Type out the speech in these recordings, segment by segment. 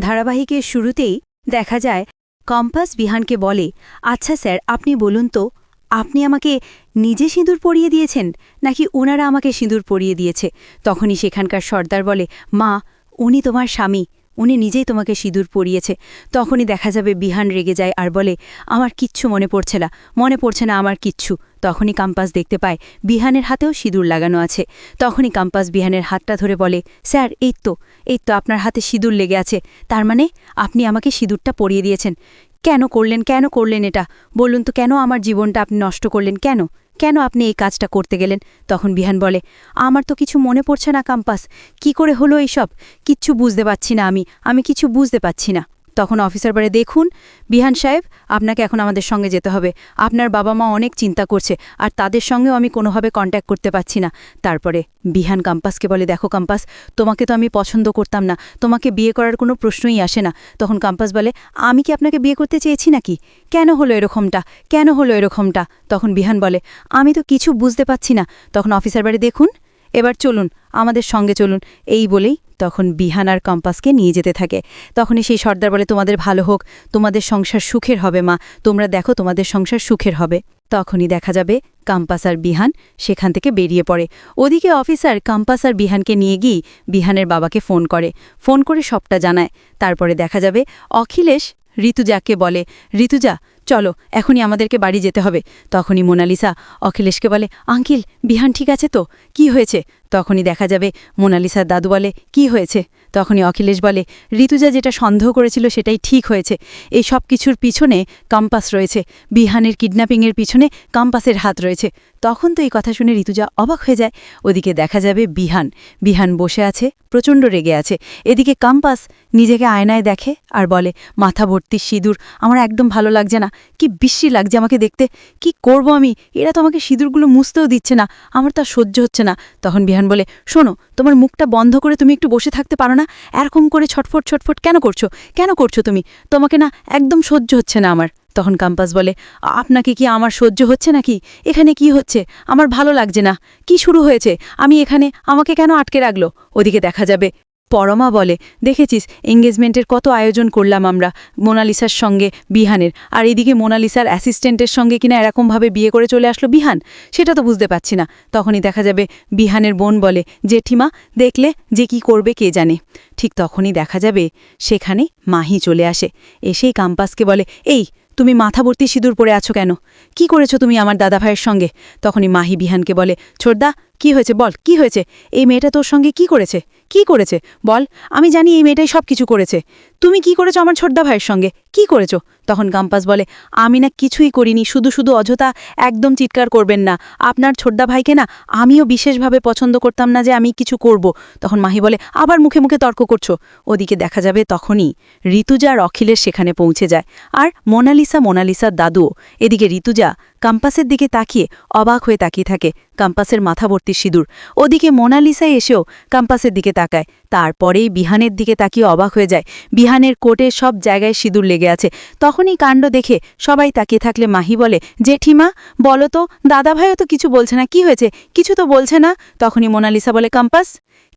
ধারাবাহিকের শুরুতেই দেখা যায়, কম্পাস বিহানকে বলে আচ্ছা স্যার, আপনি বলুন তো, আপনি আমাকে নিজে সিঁদুর পরিয়ে দিয়েছেন, নাকি ওনারা আমাকে সিঁদুর পরিয়ে দিয়েছে? তখনই সেখানকার সর্দার বলে, মা, উনি তোমার স্বামী। উনি নিজেই তোমাকে সিঁদুর পরিয়েছে। তখনই দেখা যাবে বিহান রেগে যায় আর বলে, আমার কিচ্ছু মনে পড়ছে না, মনে পড়ছে না আমার কিচ্ছু। তখনই কাম্পাস দেখতে পায়, বিহানের হাতেও সিঁদুর লাগানো আছে। তখনই কাম্পাস বিহানের হাতটা ধরে বলে, স্যার, এই তো এই তো আপনার হাতে সিঁদুর লেগে আছে। তার মানে আপনি আমাকে সিঁদুরটা পরিয়ে দিয়েছেন। কেন করলেন কেন করলেন এটা? বলুন তো, কেন আমার জীবনটা আপনি নষ্ট করলেন? কেন? কেন আপনি এই কাজটা করতে গেলেন? তখন বিহান বলে, আমার তো কিছু মনে পড়ছে না, কাম্পাস। কি করে হলো এইসব? কিচ্ছু বুঝতে পারছি না আমি। আমি কিছু বুঝতে পারছি না। তখন অফিসার বারে দেখুন। বিহান সাহেব, আপনাকে এখন আমাদের সঙ্গে যেতে হবে। আপনার বাবা মা অনেক চিন্তা করছে, আর তাদের সঙ্গেও আমি কোনোভাবে কন্ট্যাক্ট করতে পারছি না। তারপরে বিহান কাম্পাসকে বলে, দেখো কাম্পাস, তোমাকে তো আমি পছন্দ করতাম না। তোমাকে বিয়ে করার কোনো প্রশ্নই আসে না। তখন কাম্পাস বলে, আমি কি আপনাকে বিয়ে করতে চেয়েছি নাকি? কেন হলো এরকমটা? কেন হলো এরকমটা? তখন বিহান বলে, আমি তো কিছু বুঝতে পারছি না। তখন অফিসার বাড়ি দেখুন। এবার চলুন, আমাদের সঙ্গে চলুন। এই বলেই তখন বিহান আর কম্পাসকে নিয়ে যেতে থাকে। তখনই সেই সর্দার বলে, তোমাদের ভালো হোক, তোমাদের সংসার সুখের হবে, মা। তোমরা দেখো, তোমাদের সংসার সুখের হবে। তখনই দেখা যাবে কাম্পাস আর বিহান সেখান থেকে বেরিয়ে পড়ে। ওদিকে অফিসার কাম্পাস আর বিহানকে নিয়ে গিয়ে বিহানের বাবাকে ফোন করে। ফোন করে সবটা জানায়। তারপরে দেখা যাবে অখিলেশ ঋতুজাকে বলে, ঋতুজা, চলো, এখনই আমাদেরকে বাড়ি যেতে হবে। তখনই মোনালিসা অখিলেশকে বলে, আঙ্কিল, বিহান ঠিক আছে তো? কি হয়েছে? তখনই দেখা যাবে, মোনালিসার দাদু বলে, কি হয়েছে? তখনই অখিলেশ বলে, ঋতুজা যেটা সন্দেহ করেছিল সেটাই ঠিক হয়েছে। এই সব কিছুর পিছনে কাম্পাস রয়েছে। বিহানের কিডন্যাপিংয়ের পিছনে কাম্পাসের হাত রয়েছে। তখন তো এই কথা শুনে ঋতুজা অবাক হয়ে যায়। ওদিকে দেখা যাবে বিহান। বিহান বসে আছে, প্রচণ্ড রেগে আছে। এদিকে কাম্পাস নিজেকে আয়নায় দেখে আর বলে, মাথা ভর্তি সিঁদুর, আমার একদম ভালো লাগছে না। কি বিশ্রী লাগছে আমাকে দেখতে। কি করব আমি? এরা তো আমাকে সিঁদুরগুলো মুছতেও দিচ্ছে না। আমার তা সহ্য হচ্ছে না। তখন বিহান বলে, শোনো, তোমার মুখটা বন্ধ করে তুমি একটু বসে থাকতে পারো না? এরকম করে ছটফট ছটফট কেন করছ? কেন করছ তুমি? তোমাকে না একদম সহ্য হচ্ছে না আমার। তখন কাম্পাস বলে, আপনাকে কি আমার সহ্য হচ্ছে নাকি? এখানে কি হচ্ছে? আমার ভালো লাগছে না। কি শুরু হয়েছে? আমি এখানে আমাকে কেন আটকে রাখল? ওদিকে দেখা যাবে। পরমা বলে, দেখেছিস এঙ্গেজমেন্টের কত আয়োজন করলাম আমরা, মোনালিসার সঙ্গে বিহানের। আর এদিকে মোনালিসার অ্যাসিস্ট্যান্টের সঙ্গে কিনা এরকমভাবে বিয়ে করে চলে আসলো বিহান? সেটা তো বুঝতে পারছি না। তখনই দেখা যাবে বিহানের বোন বলে, জেঠিমা, দেখলে যে কি করবে কে জানে? ঠিক তখনই দেখা যাবে সেখানে মাহি চলে আসে। এসেই কাম্পাসকে বলে, এই, তুমি মাথা ভর্তি সিঁদুর পরে আছো কেন? কি করেছ তুমি আমার দাদা ভাইয়ের সঙ্গে? তখনই মাহি বিহানকে বলে, ছোটদা কি হয়েছে বল, কি হয়েছে? এই মেয়েটা তোর সঙ্গে কি করেছে? কি করেছে? বল, আমি জানি এই মেয়েটাই সব কিছু করেছে। তুমি কি করেছ আমার ছোটদা ভাইয়ের সঙ্গে? কি করেছ? তখন কাম্পাস বলে, আমি না কিছুই করিনি, শুধু শুধু অযথা একদম চিৎকার করবেন না। আপনার ছোটদা ভাইকে না আমিও বিশেষভাবে পছন্দ করতাম না যে আমি কিছু করব। তখন মাহি বলে, আবার মুখে মুখে তর্ক করছ। ওদিকে দেখা যাবে তখনই ঋতুজা আর অখিলের সেখানে পৌঁছে যায়। আর মোনালিসা, মোনালিসার দাদুও। এদিকে ঋতুজা কাম্পাসের দিকে তাকিয়ে অবাক হয়ে তাকিয়ে থাকে। কাম্পাসের মাথা ভর্তি সিঁদুর। ওদিকে মোনালিসা এসেও ক্যাম্পাসের দিকে তাকায়। তারপরেই বিহানের দিকে তাকিয়ে অবাক হয়ে যায়। বিহানের কোটে সব জায়গায় সিঁদুর লেগে আছে। তখনই কাণ্ড দেখে সবাই তাকিয়ে থাকলে মাহি বলে, জেঠিমা, বলো তো, দাদাভাইও তো কিছু বলছে না, কি হয়েছে? কিছু তো বলছে না? তখনই মোনালিসা বলে কাম্পাস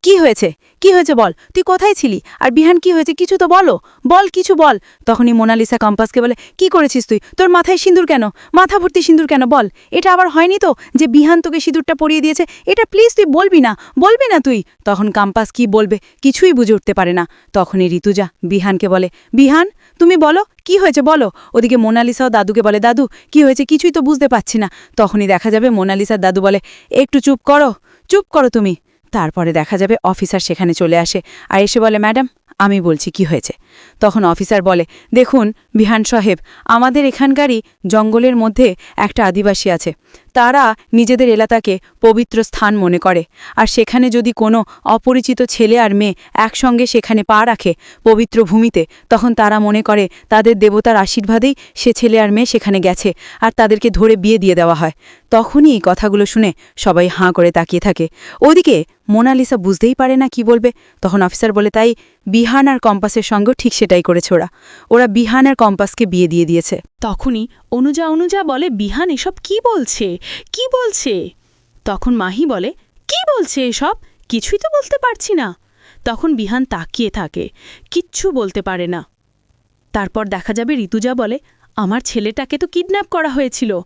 কি হয়েছে? কি হয়েছে বল? তুই কোথায় ছিলি? আর বিহান কি হয়েছে? কিছু তো বলো। বল, কিছু বল। তখনই মোনালিসা কম্পাসকে বলে, কি করেছিস তুই? তোর মাথায় সিঁদুর কেন? মাথা ভর্তি সিঁদুর কেন? বল। এটা আবার হয়নি তো যে বিহান তোকে সিঁদুরটা পরিয়ে দিয়েছে? এটা প্লিজ তুই বলবি না। বলবি না তুই? তখন কাম্পাস কি বলবে কিছুই বুঝে উঠতে পারে না। তখনই ঋতুজা বিহানকে বলে, বিহান, তুমি বলো, কি হয়েছে বলো? ওদিকে মোনালিসাও দাদুকে বলে, দাদু, কি হয়েছে কিছুই তো বুঝতে পারছি না। তখনই দেখা যাবে মোনালিসার দাদু বলে, একটু চুপ করো। চুপ করো তুমি। তারপরে দেখা যাবে অফিসার সেখানে চলে আসে আর এসে বলে, ম্যাডাম, আমি বলছি কি হয়েছে? তখন অফিসার বলে, দেখুন, বিহান সাহেব, আমাদের এখানকারই জঙ্গলের মধ্যে একটা আদিবাসী আছে। তারা নিজেদের এলাকাকে পবিত্র স্থান মনে করে। আর সেখানে যদি কোনো অপরিচিত ছেলে আর মেয়ে একসঙ্গে সেখানে পা রাখে পবিত্র ভূমিতে, তখন তারা মনে করে তাদের দেবতার আশীর্বাদেই সে ছেলে আর মেয়ে সেখানে গেছে আর তাদেরকে ধরে বিয়ে দিয়ে দেওয়া হয়। তখনই এই কথাগুলো শুনে সবাই হাঁ করে তাকিয়ে থাকে। ওদিকে মোনালিসা বুঝতেই পারে না কি বলবে। তখন অফিসার বলে, তাই বিহান আর কম্পাসের সঙ্গে ঠিক সেটাই করেছে ওরা। ওরা বিহান আর কম্পাসকে বিয়ে দিয়ে দিয়েছে। তখনই অনুজা অনুজা বলে, বিহান, এসব কি বলছে? কি বলছে? তখন মাহি বলে, কি বলছে এসব? কিছুই তো বলতে পারছি না। তখন বিহান তাকিয়ে থাকে, কিচ্ছু বলতে পারে না। তারপর দেখা যাবে ঋতুজা বলে, আমার ছেলেটাকে তো কিডন্যাপ করা হয়েছিল।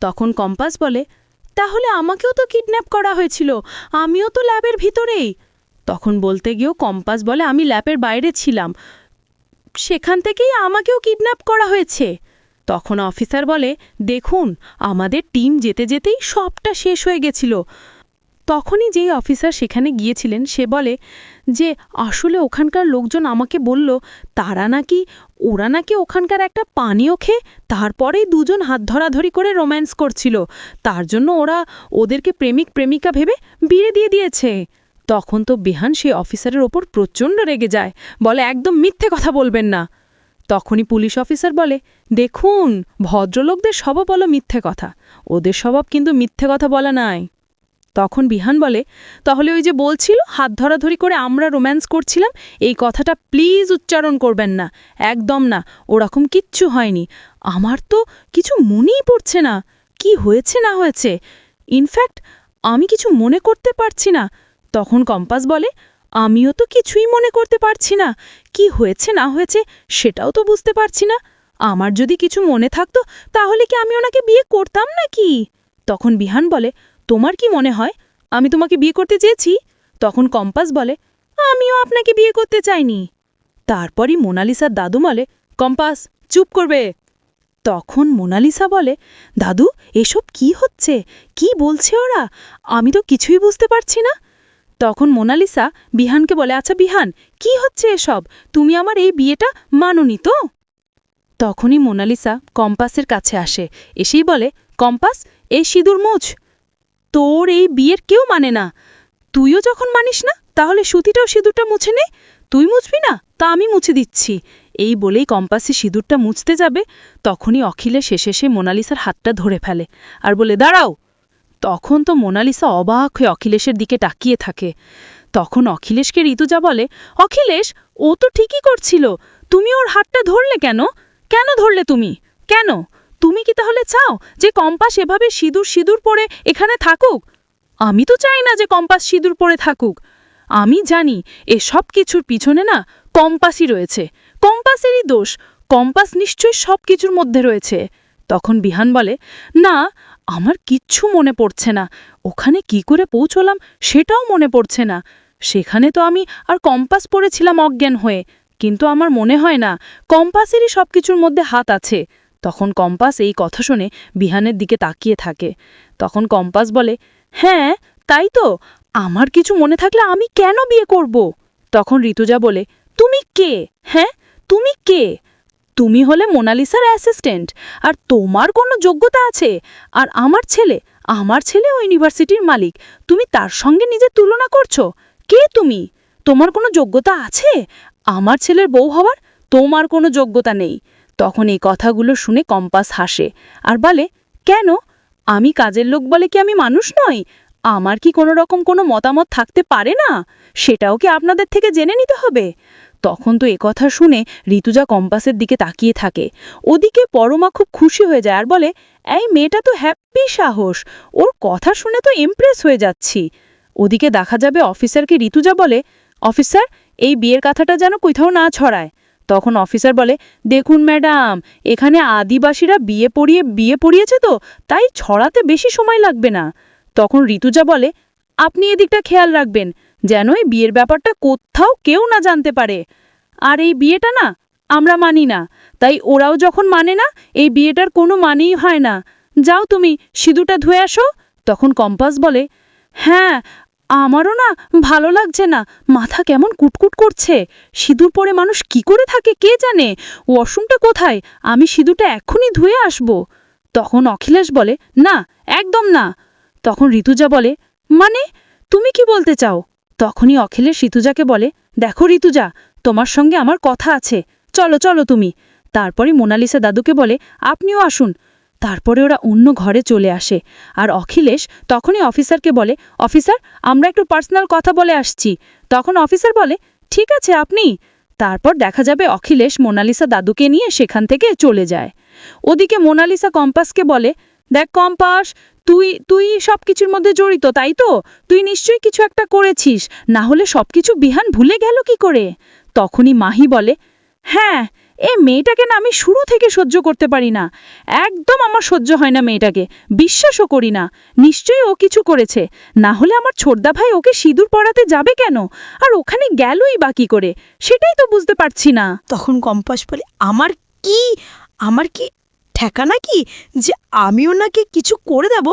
তখন কম্পাস বলে, তাহলে আমাকেও তো কিডন্যাপ করা হয়েছিল, আমিও তো ল্যাবের ভিতরেই। তখন বলতে গিয়েও কম্পাস বলে, আমি ল্যাবের বাইরে ছিলাম। সেখান থেকেই আমাকেও কিডন্যাপ করা হয়েছে। তখন অফিসার বলে, দেখুন, আমাদের টিম যেতে যেতেই সবটা শেষ হয়ে গেছিল। তখনই যেই অফিসার সেখানে গিয়েছিলেন, সে বলে, যে আসলে ওখানকার লোকজন আমাকে বলল, তারা নাকি, ওরা নাকি ওখানকার একটা পানীয় খেয়ে তারপরেই দুজন হাত ধরাধরি করে রোম্যান্স করছিল। তার জন্য ওরা ওদেরকে প্রেমিক প্রেমিকা ভেবে বিয়ে দিয়ে দিয়েছে। তখন তো বেহান সেই অফিসারের ওপর প্রচণ্ড রেগে যায়, বলে, একদম মিথ্যে কথা বলবেন না। তখনই পুলিশ অফিসার বলে, দেখুন, ভদ্রলোকদের স্বভাব বলো মিথ্যে কথা, ওদের স্বভাব কিন্তু মিথ্যে কথা বলা নাই। তখন বিহান বলে, তাহলে ওই যে বলছিল, হাত ধরাধরি করে আমরা রোম্যান্স করছিলাম, এই কথাটা প্লিজ উচ্চারণ করবেন না, একদম না, ওরকম কিচ্ছু হয়নি। আমার তো কিছু মনেই পড়ছে না, কি হয়েছে না হয়েছে? ইনফ্যাক্ট, আমি কিছু মনে করতে পারছি না। তখন কম্পাস বলে, আমিও তো কিছুই মনে করতে পারছি না। কি হয়েছে না হয়েছে সেটাও তো বুঝতে পারছি না। আমার যদি কিছু মনে থাকতো তাহলে কি আমি ওনাকে বিয়ে করতাম নাকি? তখন বিহান বলে, তোমার কি মনে হয়? আমি তোমাকে বিয়ে করতে চেয়েছি? তখন কম্পাস বলে, আমিও আপনাকে বিয়ে করতে চাইনি। তারপরই মোনালিসার দাদু বলে, কম্পাস, চুপ করবে। তখন মোনালিসা বলে, দাদু, এসব কি হচ্ছে? কি বলছে ওরা? আমি তো কিছুই বুঝতে পারছি না। তখন মোনালিসা বিহানকে বলে আচ্ছা বিহান, কি হচ্ছে এসব? তুমি আমার এই বিয়েটা মাননি তো? তখনই মোনালিসা কম্পাসের কাছে আসে, এসেই বলে, কম্পাস, এই সিঁদুর মুছ। তোর এই বিয়ের কেউ মানে না। তুইও যখন মানিস না, তাহলে সুতিটাও সিঁদুরটা মুছে নে। তুই মুছবি না, তা আমি মুছে দিচ্ছি। এই বলেই কম্পাসে সিঁদুরটা মুছতে যাবে। তখনই অখিলে শেষে সে মোনালিসার হাতটা ধরে ফেলে আর বলে, দাঁড়াও তখন তো মোনালিসা অবাক হয়ে অখিলেশের দিকে তাকিয়ে থাকে। তখন অখিলেশকে ঋতুজা বলে, অখিলেশ, ও তো ঠিকই করছিল। তুমি ওর হাতটা ধরলে কেন? কেন ধরলে তুমি? কেন? তুমি কি তাহলে চাও যে কম্পাস এভাবে সিঁদুর সিঁদুর পরে এখানে থাকুক? আমি তো চাই না যে কম্পাস সিঁদুর পরে থাকুক। আমি জানি এ সব কিছুর পিছনে না কম্পাসই রয়েছে। কম্পাসেরই দোষ। কম্পাস নিশ্চয়ই সব কিছুর মধ্যে রয়েছে। তখন বিহান বলে, না আমার কিচ্ছু মনে পড়ছে না। ওখানে কি করে পৌঁছলাম সেটাও মনে পড়ছে না। সেখানে তো আমি আর কম্পাস পড়েছিলাম অজ্ঞান হয়ে। কিন্তু আমার মনে হয় না, কম্পাসেরই সব কিছুর মধ্যে হাত আছে। তখন কম্পাস এই কথা শুনে বিহানের দিকে তাকিয়ে থাকে। তখন কম্পাস বলে হ্যাঁ তাই তো। আমার কিছু মনে থাকলে আমি কেন বিয়ে করব? তখন ঋতুজা বলে, তুমি কে? হ্যাঁ তুমি কে? তুমি হলে মোনালিসার অ্যাসিস্ট্যান্ট, আর তোমার কোনো যোগ্যতা আছে? আর আমার ছেলে আমার ছেলে ও ইউনিভার্সিটির মালিক, তুমি তার সঙ্গে নিজের তুলনা করছ? কে তুমি? তোমার কোনো যোগ্যতা আছে? আমার ছেলের বউ হওয়ার তোমার কোনো যোগ্যতা নেই। তখন এই কথাগুলো শুনে কম্পাস হাসে আর বলে, কেন? আমি কাজের লোক বলে কি আমি মানুষ নই? আমার কি কোনো রকম কোনো মতামত থাকতে পারে না? সেটাও কি আপনাদের থেকে জেনে নিতে হবে? তখন তো কথা শুনে ঋতুজা কম্পাসের দিকে তাকিয়ে থাকে। ওদিকে পরমা খুব খুশি হয়ে যায় আর বলে, এই মেয়েটা তো হ্যাপি সাহস। ওর কথা শুনে তো ইমপ্রেস হয়ে যাচ্ছি। ওদিকে দেখা যাবে অফিসারকে ঋতুজা বলে, অফিসার, এই বিয়ের কথাটা যেন কোথাও না ছড়ায়। তখন অফিসার বলে, দেখুন ম্যাডাম, এখানে আদিবাসীরা বিয়ে পড়িয়ে, বিয়ে পড়িয়েছে তো, তাই ছড়াতে বেশি সময় লাগবে না। তখন ঋতুজা বলে, আপনি এদিকটা খেয়াল রাখবেন, যেন এই বিয়ের ব্যাপারটা কোথাও কেউ না জানতে পারে। আর এই বিয়েটা না, আমরা মানি না। তাই ওরাও যখন মানে না, এই বিয়েটার কোনো মানেই হয় না। যাও তুমি সিঁদুটা ধুয়ে আসো। তখন কম্পাস বলে হ্যাঁ আমারও না ভালো লাগছে না। মাথা কেমন কুটকুট করছে। সিঁদুর পরে মানুষ কি করে থাকে কে জানে? ওয়াশরুমটা কোথায়? আমি সিঁদুরটা এক্ষুনি ধুয়ে আসব। তখন অখিলেশ বলে, না, একদম না। তখন ঋতুজা বলে মানে তুমি কি বলতে চাও? তখনই অখিলেশ ঋতুজাকে বলে, দেখো ঋতুজা, তোমার সঙ্গে আমার কথা আছে। চলো চলো তুমি। তারপরে মোনালিসা দাদুকে বলে, আপনিও আসুন। তারপরে ওরা অন্য ঘরে চলে আসে। আর অখিলেশ তখনই অফিসারকে বলে, অফিসার, আমরা একটু পার্সোনাল কথা বলে আসছি। তখন অফিসার বলে, ঠিক আছে, আপনি। তারপর দেখা যাবে অখিলেশ মোনালিসা দাদুকে নিয়ে সেখান থেকে চলে যায়। ওদিকে মোনালিসা কম্পাসকে বলে, দেখ কম্পাস তুই তুই সব কিছুর মধ্যে জড়িত, তাই তো? তুই নিশ্চয়ই কিছু একটা করেছিস। না হলে সব কিছু বিহান ভুলে গেল কি করে? তখনই মাহি বলে হ্যাঁ এ মেয়েটাকে না আমি শুরু থেকে সহ্য করতে পারি না। একদম আমার সহ্য হয় না মেয়েটাকে, বিশ্বাসও করি না। নিশ্চয়ই ও কিছু করেছে। না হলে আমার ছোটদা ভাই ওকে সিঁদুর পরাতে যাবে কেন? আর ওখানে গেলই বা কি করে? সেটাই তো বুঝতে পারছি না। তখন কম্পাস বলে, আমার কি আমার কি ঠেকানা কি যে আমি ওনাকে কিছু করে দেব?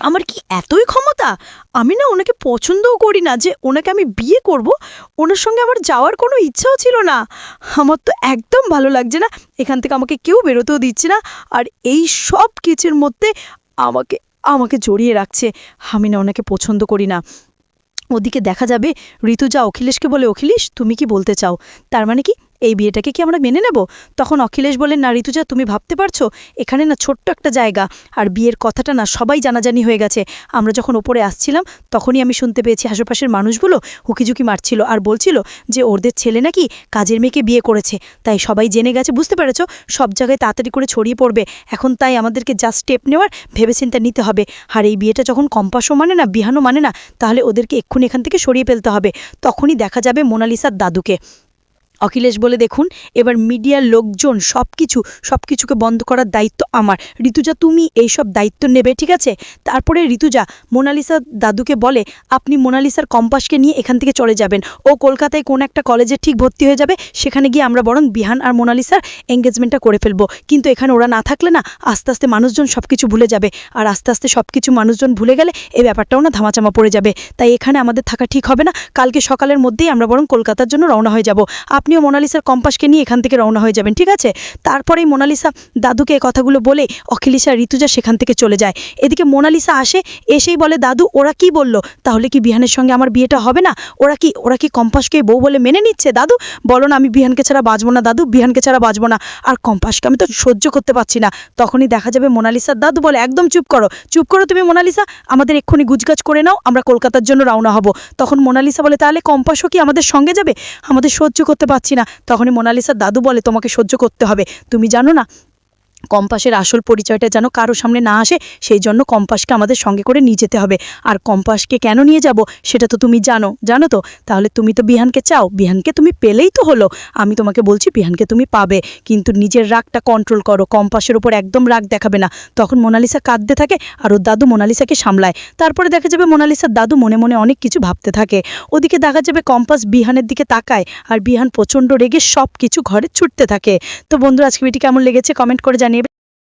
আমার কি এতই ক্ষমতা? আমি না ওনাকে পছন্দও করি না যে ওনাকে আমি বিয়ে করব। ওনার সঙ্গে আমার যাওয়ার কোনো ইচ্ছাও ছিল না। আমার তো একদম ভালো লাগছে না। এখান থেকে আমাকে কেউ বেরোতেও দিচ্ছে না। আর এই সব কিছুর মধ্যে আমাকে আমাকে জড়িয়ে রাখছে। আমি না ওনাকে পছন্দ করি না। ওদিকে দেখা যাবে, ঋতুজা অখিলেশকে বলে, অখিলেশ, তুমি কি বলতে চাও? তার মানে কি? এই বিয়েটাকে কি আমরা মেনে নেব? তখন অখিলেশ বলেন, না, ঋতুজা, তুমি ভাবতে পারছ? এখানে না ছোট্ট একটা জায়গা। আর বিয়ের কথাটা না সবাই জানাজানি হয়ে গেছে। আমরা যখন ওপরে আসছিলাম, তখনই আমি শুনতে পেয়েছি আশেপাশের মানুষগুলো হুকিঝুঁকি মারছিল আর বলছিল যে, ওদের ছেলে নাকি কাজের মেয়েকে বিয়ে করেছে। তাই সবাই জেনে গেছে, বুঝতে পেরেছ? সব জায়গায় তাড়াতাড়ি করে ছড়িয়ে পড়বে। এখন তাই আমাদেরকে যা স্টেপ নেওয়ার ভেবেচিন্তে নিতে হবে। আর এই বিয়েটা যখন কম্পাসও মানে না, বিহানও মানে না, তাহলে ওদেরকে এক্ষুনি এখান থেকে সরিয়ে ফেলতে হবে। তখনই দেখা যাবে মোনালিসার দাদুকে। অখিলেশ বলে, দেখুন, এবার মিডিয়ার লোকজন সব কিছু সব কিছুকে বন্ধ করার দায়িত্ব আমার। ঋতুজা, তুমি এই সব দায়িত্ব নেবে, ঠিক আছে? তারপরে ঋতুজা, মোনালিসা দাদুকে বলে, আপনি মোনালিসার কম্পাসকে নিয়ে এখান থেকে চলে যাবেন। ও কলকাতায় কোন একটা কলেজে ঠিক ভর্তি হয়ে যাবে, সেখানে গিয়ে আমরা বরং বিহান আর মোনালিসার এঙ্গেজমেন্টটা করে ফেলব। কিন্তু এখানে ওরা না থাকলে না, আস্তে আস্তে মানুষজন সব কিছু ভুলে যাবে। আর আস্তে আস্তে সব কিছু মানুষজন ভুলে গেলে এই ব্যাপারটাও না ধামাচামা পড়ে যাবে। তাই এখানে আমাদের থাকা ঠিক হবে না। কালকে সকালের মধ্যেই আমরা বরং কলকাতার জন্য রওনা হয়ে যাব। আপনিও মোনালিসার কম্পাসকে নিয়ে এখান থেকে রওনা হয়ে যাবেন, ঠিক আছে? তারপরেই মোনালিসা দাদুকে এই কথাগুলো বলে অখিলিসা ঋতুজা সেখান থেকে চলে যায়। এদিকে মোনালিসা আসে, এসেই বলে, দাদু, ওরা কি বলল? তাহলে কি বিহানের সঙ্গে আমার বিয়েটা হবে না? ওরা কি ওরা কি কম্পাসকে বউ বলে মেনে নিচ্ছে? দাদু, বলো না, আমি বিহানকে ছাড়া বাঁচবো না, দাদু, বিহানকে ছাড়া বাঁচবো না। আর কম্পাসকে আমি তো সহ্য করতে পারছি না। তখনই দেখা যাবে মোনালিসার দাদু বলে, একদম চুপ করো চুপ করো তুমি মোনালিসা, আমাদের এক্ষুনি গুজগাছ করে নাও, আমরা কলকাতার জন্য রওনা হব। তখন মোনালিসা বলে, তাহলে কম্পাসও কি আমাদের সঙ্গে যাবে? আমাদের সহ্য করতে পারছি না। তখনই মোনালিসার দাদু বলে তোমাকে সহ্য করতে হবে। তুমি জানো না কম্পাসের আসল পরিচয়টা যেন কারও সামনে না আসে, সেই জন্য কম্পাসকে আমাদের সঙ্গে করে নিয়ে যেতে হবে। আর কম্পাসকে কেন নিয়ে যাব, সেটা তো তুমি জানো জানো তো? তাহলে তুমি তো বিহানকে চাও, বিহানকে তুমি পেলেই তো হলো। আমি তোমাকে বলছি, বিহানকে তুমি পাবে। কিন্তু নিজের রাগটা কন্ট্রোল করো, কম্পাসের উপর একদম রাগ দেখাবে না। তখন মোনালিসা কাঁদতে থাকে আর ওর দাদু মোনালিসাকে সামলায়। তারপরে দেখা যাবে মোনালিসার দাদু মনে মনে অনেক কিছু ভাবতে থাকে। ওদিকে দেখা যাবে কম্পাস বিহানের দিকে তাকায় আর বিহান প্রচণ্ড রেগে সব কিছু ঘরে ছুটতে থাকে। তো বন্ধুরা আজকে ভিডিও কেমন লেগেছে? কমেন্ট করে জানিয়ে